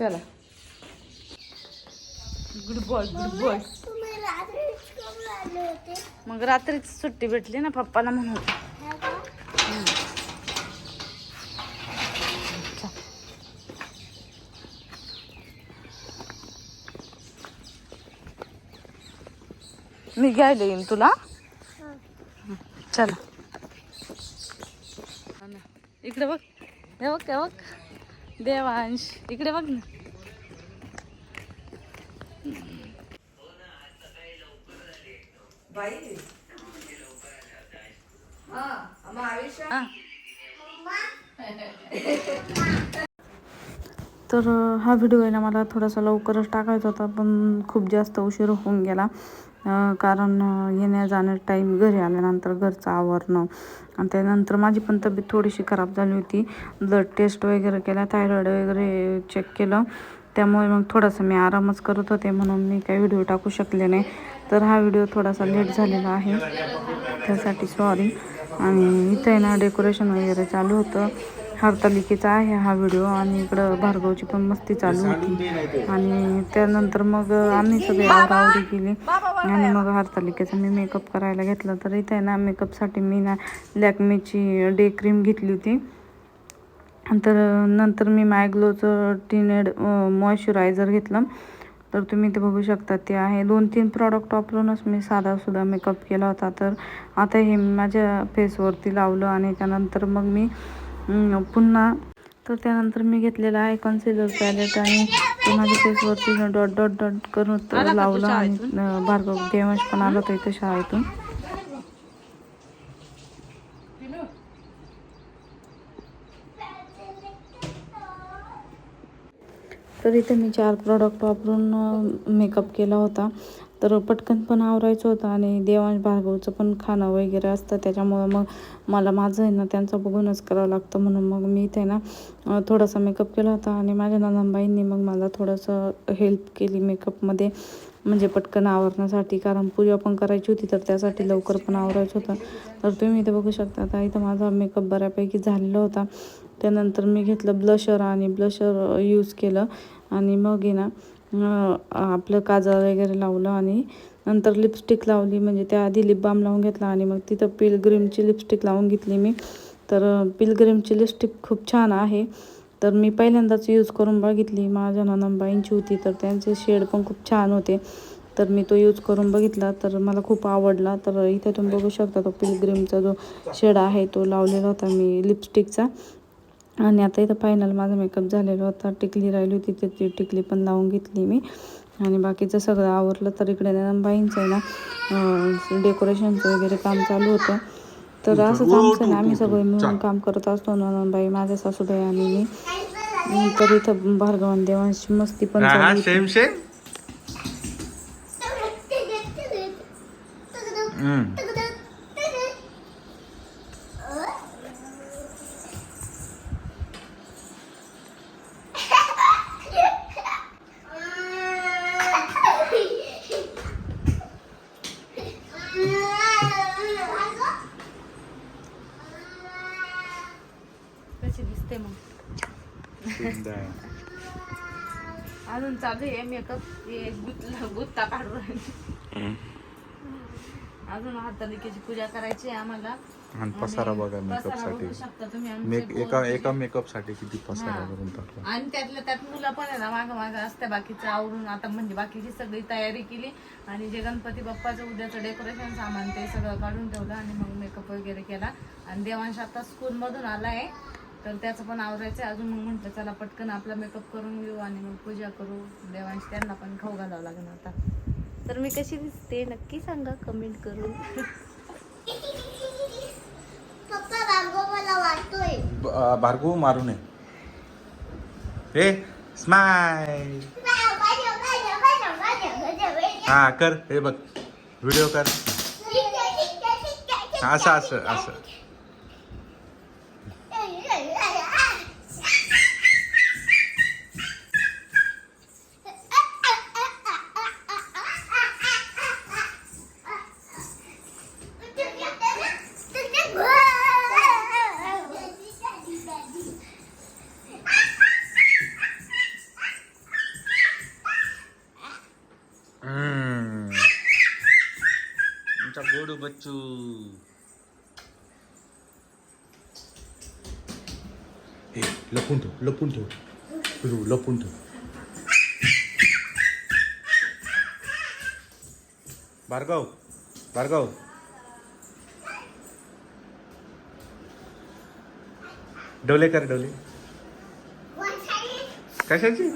चला. Good boy good boy मग रात्रीच सुट्टी भेटली ना पप्पाला म्हणून. हा? मी घ्यायला येईन तुला. हा. चला. इकडे बघ. हे बघ हे बघ. देवांश. इकडे बघ ना. हा. तर हा व्हिडिओ आहे ना मला थोडासा लवकरच टाकायचा होता पण खूप जास्त उशीर होऊन गेला. कारण अ, येण्या टाईम घरी आल्यानंतर घरचं आवरणं. आणि त्यानंतर माझी पण तब्येत थोडीशी खराब झाली होती. ब्लड टेस्ट वगैरे केला थायरॉईड वगैरे चेक केलं. त्यामुळे मग थोडासा मी आरामच करत होते म्हणून मी काही व्हिडिओ टाकू शकले नाही. तर हा व्हिडिओ थोडासा लेट झालेला आहे. त्यासाठी सॉरी आणि इथे ना डेकोरेशन वगैरे चालू होतं. हरतालिकेचा आहे हा व्हिडिओ आणि इकडं भार्गवची पण मस्ती चालू होती. आणि त्यानंतर मग आम्ही सगळे आवरावरी केली आणि मग हरतालिकेचा मी मेकअप करायला घेतला तर इथे आहे ना मेकअपसाठी मी ना लॅक्मेची डे क्रीम घेतली होती. तर नंतर मी मायग्लोचं टीनेड मॉइश्चरायझर घेतलं. तर तुम्ही ते बघू शकता ते आहे. दोन तीन प्रॉडक्ट वापरूनच मी साधासुद्धा मेकअप केला होता. तर आता हे मी माझ्या फेसवरती लावलं आणि त्यानंतर मग मी पुन्हा. तर त्यानंतर मी घेतलेलं आहे कन्सिलर पॅलेट आणि ते माझ्या फेसवरती डॉट डॉट डॉट करून लावलं आणि भार्गव देवांश पण आला होता इथं शाळेतून. तर इथे मी चार प्रॉडक्ट वापरून मेकअप केला होता. तर पटकन पण आवरायचं होतं आणि देवांश भार्गवचं पण खाणं वगैरे असतं. त्याच्यामुळं मग मला माझं आहे ना त्यांचं बघूनच करावं लागतं म्हणून मग मी इथे ना थोडासा मेकअप केला होता आणि माझ्या नंदाबाईंनी मग मला थोडंसं हेल्प केली मेकअपमध्ये म्हणजे पटकन आवरण्यासाठी. कारण पूजा पण करायची होती तर त्यासाठी लवकर पण आवरायचं होतं. तर तुम्ही इथे बघू शकता आता इथं माझा मेकअप बऱ्यापैकी झालेला होता. त्यानंतर मी घेतलं ब्लशर आणि ब्लशर यूज केलं. आणि मग आहे ना आपलं काजळ वगैरे लावलं आणि नंतर लिपस्टिक लावली. म्हणजे त्याआधी लिप बाम लावून घेतला आणि मग तिथं पिलग्रीमची लिपस्टिक लावून घेतली मी. तर पिलग्रीमची लिपस्टिक खूप छान आहे. तर मी पहिल्यांदाच यूज करून बघितली. माझ्या ननंबाईंची होती तर त्यांचे शेड पण खूप छान होते. तर मी तो यूज करून बघितला. तर मला खूप आवडला. तर इथे तुम्ही बघू शकता तो पिलग्रीमचा जो शेड आहे तो लावलेला होता मी लिपस्टिकचा आणि आता इथं फायनल माझा मेकअप झालेला होता. टिकली राहिली होती तर ती टिकली पण लावून घेतली मी. आणि बाकीचं सगळं आवरलं तर इकडे बाईंचं आहे ना डेकोरेशनचं वगैरे काम चालू होतं. तर असंच आमचं ना आम्ही सगळे मिळून काम करत असतो. नंदबाई माझ्या सासूबाई आणि मी. तर इथं भार्गवन देवांशी मस्ती पण चालू होती. सेम कशी दिसते मग. अजून चालू आहे मेकअप गुत्ता गुत्ता काढून राहिली. अजून हातालिकेची पूजा करायची आहे आम्हाला. आणि पसारा बघा मेकअपसाठी. एका एका मेकअपसाठी किती पसारा. करून टाकला? आणि त्यातल्या त्यात मुलं पण आहे ना मागं मागं असते बाकीचं आवरून. आता म्हणजे बाकीची सगळी तयारी केली. आणि जे गणपती बाप्पाचं उद्याचं डेकोरेशन सामान ते सगळं काढून ठेवलं आणि मग मेकअप वगैरे केला. आणि देवांश आता स्कूलमधून आलाय. तर त्याचं पण आवरायचं आहे. अजून मग म्हटलं चला पटकन आपला मेकअप करून घेऊ आणि मग पूजा करू. देवांश त्यांना पण खाऊ घालावं लागणार आता. तर मी कशी दिसते? नक्की सांगा कमेंट करून. भार्गव मारू नये. हे स्माइल हा कर. हे बघ. व्हिडिओ कर. असं असं असं. तुमचा गोडू बच्चू हे लपून ठेव लपून ठेव पिलू लपून ठेव भार्गव भार्गव डोले कर डोले कशाची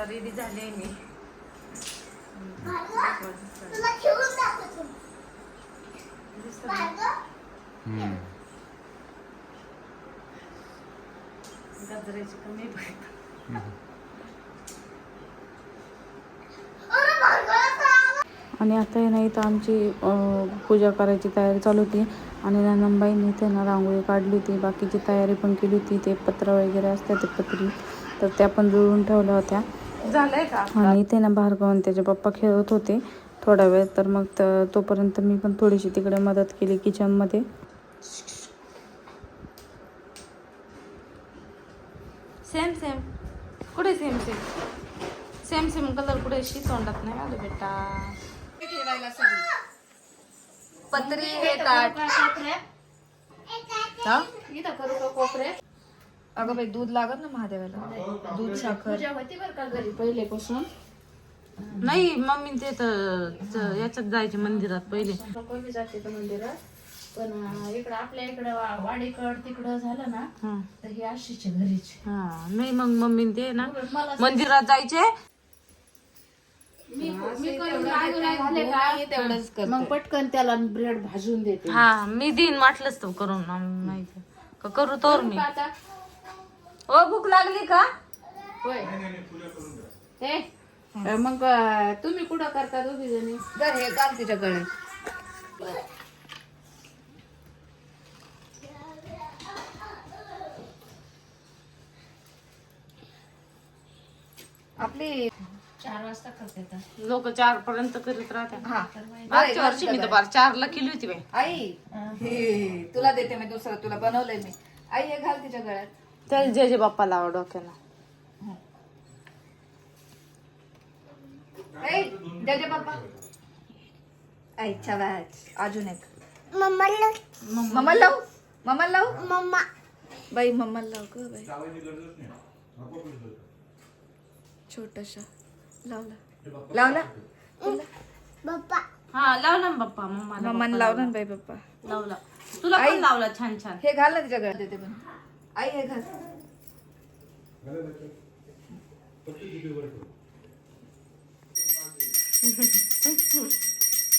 आता रेडी झाले मी. गाजराची कमी. आणि आता आहे ना इथं आमची पूजा करायची तयारी चालू होती. आणि नंदनबाईंनी इथे ना रांगोळी काढली होती. बाकीची तयारी पण केली होती. ते पत्र वगैरे असतात ते पत्री. तर त्या पण जुळून ठेवल्या होत्या. झालंय का? आणि इथे ना भार्गव आणि त्याचे पप्पा खेळत होते थोडा वेळ तर मग त- तोपर्यंत मी पण थोडीशी तिकडे मदत केली किचनमध्ये सेम सेम कुठे same same same same colour कुठे शी तोंडात नाही आलं बेटा. पत्री हे ताट हा? इथं करू का कोपरे? अगं बाई दूध लागत ना महादेवाला? दूध साखर. पूजा होती बरं का घरी पहिलेपासून? नाही मम्मी ते तर याच्यात जायचे मंदिरात पहिले. कोणी जाते तर मंदिरात? पण इकडं आपल्या इकडं वा- वाडीकड तिकडं झालं ना हं. तर हे आशीच्या घरीच. हा नाही मग मम्मी ते ना मला मंदिरात जायचे. मग पटकन त्याला ब्रेड भाजून देते. हा मी देईन वाटलंच तो करून आम्ही माहिती का करू तर मी. आता? ओ भूक लागली का? होय. हे मग तुम्ही कुठं करता दोघी जणी? जर हे घाल तिच्या गळ्यात आपली चार वाजता करते लोक चार पर्यंत करीत राहतात. मागच्या वर्षी मी तर बार चारला केली होती बाई. आई हे तुला देते मी दुसरं तुला बनवलंय मी. आई हे घाल तिच्या गळ्यात. त्याला जे जे बाप्पा लावा डोक्याला. ऐ, जय जय बाप्पा. आईच्या वाच अजून एक. मम्मा मम्मा लावू. मम्मा लावू. मम्मा. बाई मम्मा लाव ग बाई. छोटसा. लावला लावला पप्पा हा लावला ना बाप्पा. मम्मा मम्माने लावला ना बाई बाप्पा. लावला. तुला पण लावला छान छान. हे घाल ना तिच्या गळ्यात. देते पण. आई हे घाल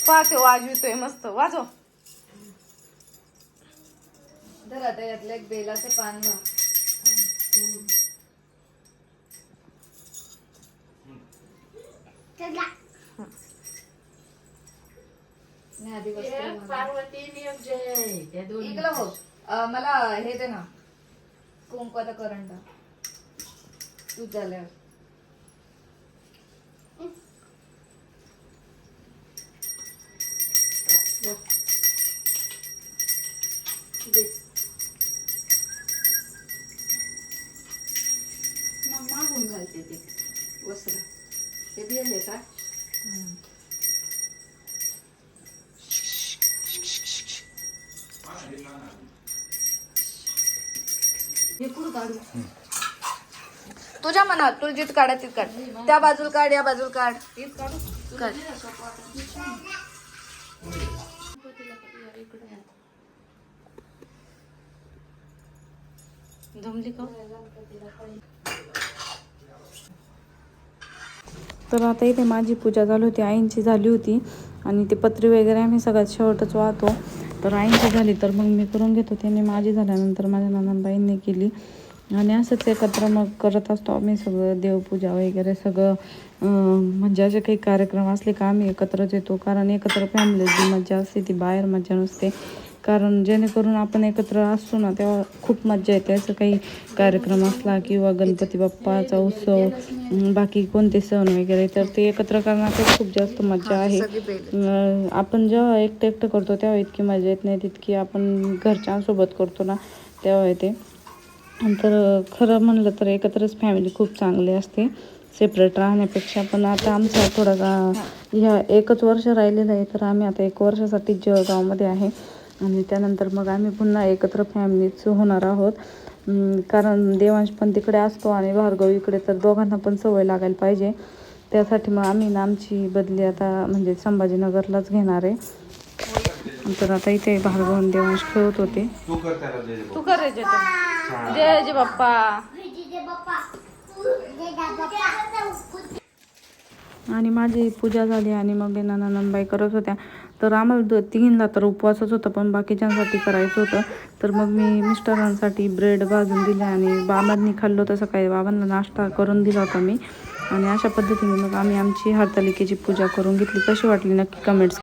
पाहते वाजवितोय मस्त. वाजव. आता यातलं एक बेलाचे पान घा चला मी आधी वस्तू घालून. पार्वती जय त्या दोन इकडं हो. अं, मला हे दे ना. कुंकवाचा करंटा तू झाल्यावर मग मागून घालते ते वस्त्र. ते बिल का? हे कुठं काढू? तुझ्या मनात तुला जिथं काढा तिथं काढ. त्या बाजूला काढ या बाजूला काढ. काढ. जमली का तर आता इथे माझी पूजा झाली होती आईंची झाली होती. आणि ते पत्री वगैरे आम्ही सगळ्यात शेवटच वाहतो. तर आईंची झाली तर मग मी करून घेतो. त्यांनी माझी झाल्यानंतर माझ्या नंदनबाईंनी केली. आणि असंच एकत्र मग करत असतो आम्ही सगळं देवपूजा वगैरे सगळं. म्हणजे असे काही कार्यक्रम असले का आम्ही एकत्रच येतो. कारण एकत्र फॅमिली जी मजा असते ती बाहेर मजा नसते. कारण जेणेकरून आपण एकत्र असतो ना तेव्हा खूप मज्जा येते. असं काही कार्यक्रम असला किंवा गणपती बाप्पाचा उत्सव बाकी कोणते सण वगैरे तर ते एकत्र करण्यात खूप जास्त मज्जा आहे. आपण जेव्हा एकटं एकटं करतो तेव्हा इतकी मजा येत नाही तितकी आपण घरच्यांसोबत करतो ना तेव्हा येते. तर खरं म्हणलं तर एकत्रच फॅमिली खूप चांगली असते. सेपरेट राहण्यापेक्षा पण आता आमचा थोडासा ह्या एकच वर्ष राहिलेलं आहे तर आम्ही आता एक वर्षासाठी जळगावमध्ये आहे. आणि त्यानंतर मग आम्ही पुन्हा एकत्र फॅमिलीच होणार आहोत. कारण देवांश पण तिकडे असतो आणि भार्गव इकडे तर दोघांना पण सवय लागायला पाहिजे. त्यासाठी मग आम्ही ना आमची बदली आता म्हणजे संभाजीनगरलाच घेणार आहे. तर आता इथे भार्गव आणि देवांश खेळत होते. तू जय जय बाप्पा. आणि माझी पूजा झाली आणि मग हे नंदबाई करत होत्या. तर आम्हाला दो तिघींना तर उपवासच होता पण बाकीच्यांसाठी करायचं होतं. तर मग मी मिस्टरांसाठी ब्रेड भाजून दिले आणि बाबांनी खाल्लं होतं सकाळी. बाबांना नाश्ता करून दिला होता मी. आणि अशा पद्धतीने मग आम्ही आमची हरतालिकेची पूजा करून घेतली. कशी वाटली नक्की कमेंट्स